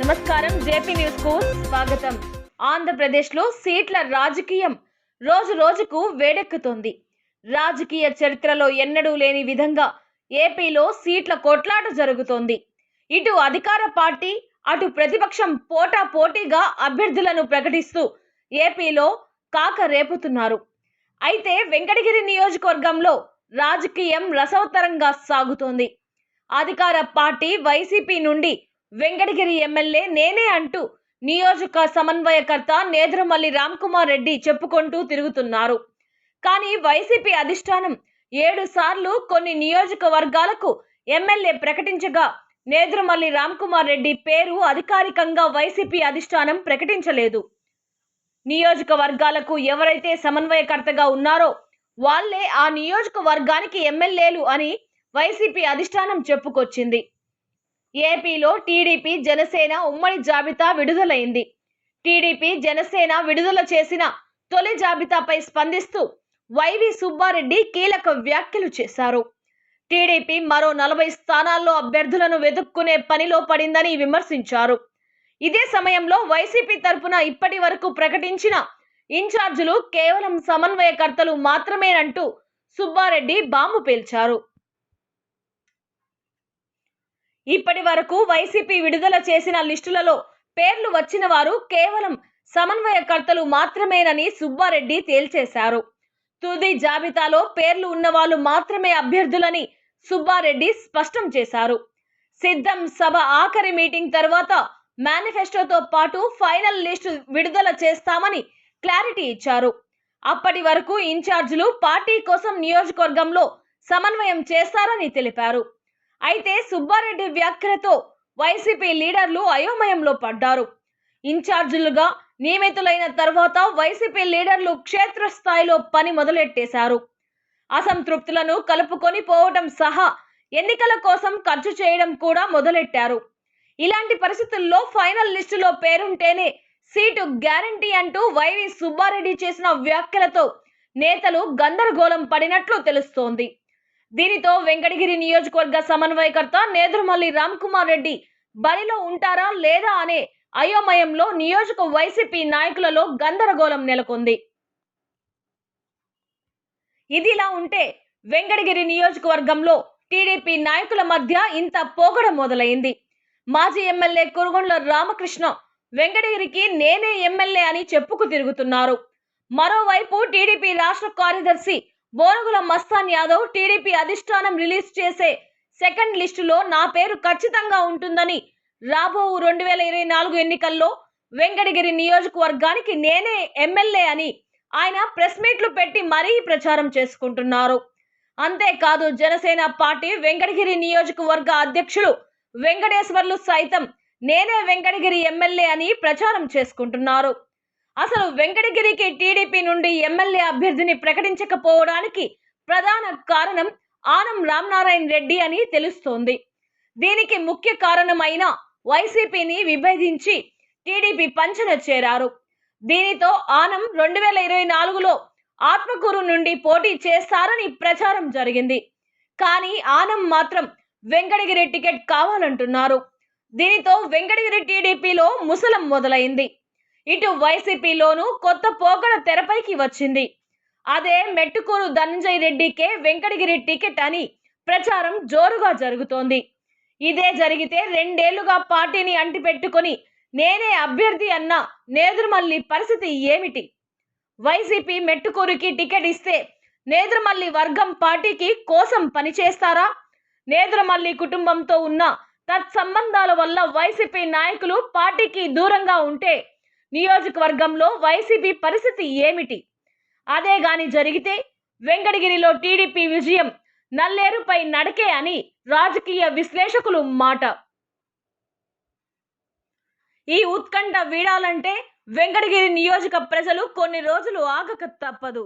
నమస్కారం. జేపీ న్యూస్కు స్వాగతం. ఆంధ్రప్రదేశ్లో సీట్ల రాజకీయం రోజు రోజుకు వేడెక్కుతోంది. రాజకీయ చరిత్రలో ఎన్నడూ లేని విధంగా ఏపీలో సీట్ల కొట్లాట జరుగుతోంది. ఇటు అధికార పార్టీ అటు ప్రతిపక్షం పోటా పోటీగా అభ్యర్థులను ప్రకటిస్తూ ఏపీలో కాక రేపుతున్నారు. అయితే వెంకటగిరి నియోజకవర్గంలో రాజకీయం రసవతరంగా సాగుతోంది. అధికార పార్టీ వైసీపీ నుండి వెంకటగిరి ఎమ్మెల్యే నేనే అంటూ నియోజక సమన్వయకర్త నేదురుమల్లి రామ్కుమార్ రెడ్డి చెప్పుకుంటూ తిరుగుతున్నారు. కానీ వైసీపీ అధిష్టానం ఏడు సార్లు కొన్ని నియోజకవర్గాలకు ఎమ్మెల్యే ప్రకటించగా నేదురుమల్లి రామ్కుమార్ రెడ్డి పేరు అధికారికంగా వైసీపీ అధిష్టానం ప్రకటించలేదు. నియోజకవర్గాలకు ఎవరైతే సమన్వయకర్తగా ఉన్నారో వాళ్ళే ఆ నియోజకవర్గానికి ఎమ్మెల్యేలు అని వైసీపీ అధిష్టానం చెప్పుకొచ్చింది. ఏపీలో టీడీపీ జనసేన ఉమ్మడి జాబితా విడుదలైంది. టీడీపీ జనసేన విడుదల చేసిన తొలి జాబితాపై స్పందిస్తూ వైవి సుబ్బారెడ్డి కీలక వ్యాఖ్యలు చేశారు. టీడీపీ మరో నలభై స్థానాల్లో అభ్యర్థులను వెతుక్కునే పనిలో పడిందని విమర్శించారు. ఇదే సమయంలో వైసీపీ తరపున ఇప్పటి వరకు ప్రకటించిన ఇన్ఛార్జీలు కేవలం సమన్వయకర్తలు మాత్రమేనంటూ సుబ్బారెడ్డి బాంబు పేల్చారు. ఇప్పటి వరకు వైసీపీ విడుదల చేసిన లిస్టులలో పేర్లు వచ్చిన వారు కేవలం సమన్వయకర్తలు మాత్రమేనని సుబ్బారెడ్డి తేల్చేశారు. తుది జాబితాలో పేర్లు ఉన్నవాళ్ళు మాత్రమే అభ్యర్థులని సుబ్బారెడ్డి స్పష్టం చేశారు. సిద్ధం సభ ఆఖరి మీటింగ్ తర్వాత మేనిఫెస్టోతో పాటు ఫైనల్ లిస్టు విడుదల చేస్తామని క్లారిటీ ఇచ్చారు. అప్పటి వరకు ఇన్ఛార్జీలు పార్టీ కోసం నియోజకవర్గంలో సమన్వయం చేస్తారని తెలిపారు. అయితే సుబ్బారెడ్డి వ్యాఖ్యలతో వైసీపీ లీడర్లు అయోమయంలో పడ్డారు. ఇన్ఛార్జీలుగా నియమితులైన తర్వాత వైసీపీ లీడర్లు క్షేత్రస్థాయిలో పని మొదలెట్టేశారు. అసంతృప్తులను కలుపుకొని పోవటం సహా ఎన్నికల కోసం ఖర్చు చేయడం కూడా మొదలెట్టారు. ఇలాంటి పరిస్థితుల్లో ఫైనల్ లిస్టులో పేరుంటేనే సీటు గ్యారంటీ అంటూ వైవి సుబ్బారెడ్డి చేసిన వ్యాఖ్యలతో నేతలు గందరగోళం పడినట్లు తెలుస్తోంది. దీనితో వెంకటగిరి నియోజకవర్గ సమన్వయకర్త నేదురుమల్లి రామ్కుమార్ రెడ్డి బరిలో ఉంటారా లేదా అనే అయోమయంలో నియోజక వైసీపీ నాయకులలో గందరగోళం నెలకొంది. ఇదిలా ఉంటే వెంకటగిరి నియోజకవర్గంలో టీడీపీ నాయకుల మధ్య ఇంత పోగడ మొదలైంది. మాజీ ఎమ్మెల్యే కురుగొండ్ల రామకృష్ణ వెంకటగిరికి నేనే ఎమ్మెల్యే అని చెప్పుకు తిరుగుతున్నారు. మరోవైపు టీడీపీ రాష్ట్ర కార్యదర్శి బోనగుల మస్తాన్ యాదవ్ టీడీపీ అధిష్టానం రిలీజ్ చేసే సెకండ్ లిస్టులో నా పేరు ఖచ్చితంగా ఉంటుందని రాబో రెండు వేల ఇరవై నాలుగు ఎన్నికల్లో వెంకటగిరి నియోజకవర్గానికి నేనే ఎమ్మెల్యే అని ఆయన ప్రెస్ మీట్లు పెట్టి మరీ ప్రచారం చేసుకుంటున్నారు. అంతేకాదు జనసేన పార్టీ వెంకటగిరి నియోజకవర్గ అధ్యక్షులు వెంకటేశ్వర్లు సైతం నేనే వెంకటగిరి ఎమ్మెల్యే అని ప్రచారం చేసుకుంటున్నారు. అసలు వెంకటగిరికి టీడీపీ నుండి ఎమ్మెల్యే అభ్యర్థిని ప్రకటించకపోవడానికి ప్రధాన కారణం ఆనం రామనారాయణ రెడ్డి అని తెలుస్తోంది. దీనికి ముఖ్య కారణమైన వైసీపీని విభేదించి టీడీపీ పంచన చేరారు. దీనితో ఆనం రెండు వేల ఇరవై నాలుగులో ఆత్మకూరు నుండి పోటీ చేస్తారని ప్రచారం జరిగింది. కానీ ఆనం మాత్రం వెంకటగిరి టికెట్ కావాలంటున్నారు. దీనితో వెంకటగిరి టీడీపీలో ముసలం మొదలైంది. ఇటు వైసీపీలోనూ కొత్త పోకడ తెరపైకి వచ్చింది. అదే మెట్టుకూరు ధనంజయ్ రెడ్డికే వెంకటగిరి టికెట్ అని ప్రచారం జోరుగా జరుగుతోంది. ఇదే జరిగితే రెండేళ్ళుగా పార్టీని అంటిపెట్టుకొని నేనే అభ్యర్థి అన్న నేదురుమల్లి పరిస్థితి ఏమిటి? వైసీపీ మెట్టుకూరుకి టికెట్ ఇస్తే నేదురుమల్లి వర్గం పార్టీకి కోసం పనిచేస్తారా? నేదురుమల్లి కుటుంబంతో ఉన్న తత్సంబంధాల వల్ల వైసీపీ నాయకులు పార్టీకి దూరంగా ఉంటే నియోజకవర్గంలో వైసీపీ పరిస్థితి ఏమిటి? అదే గాని జరిగితే వెంకటగిరిలో టీడీపీ విజయం నల్లేరుపై నడకే అని రాజకీయ విశ్లేషకులు మాట. ఈ ఉత్కంఠ వీడాలంటే వెంకటగిరి నియోజక ప్రజలు కొన్ని రోజులు ఆగక తప్పదు.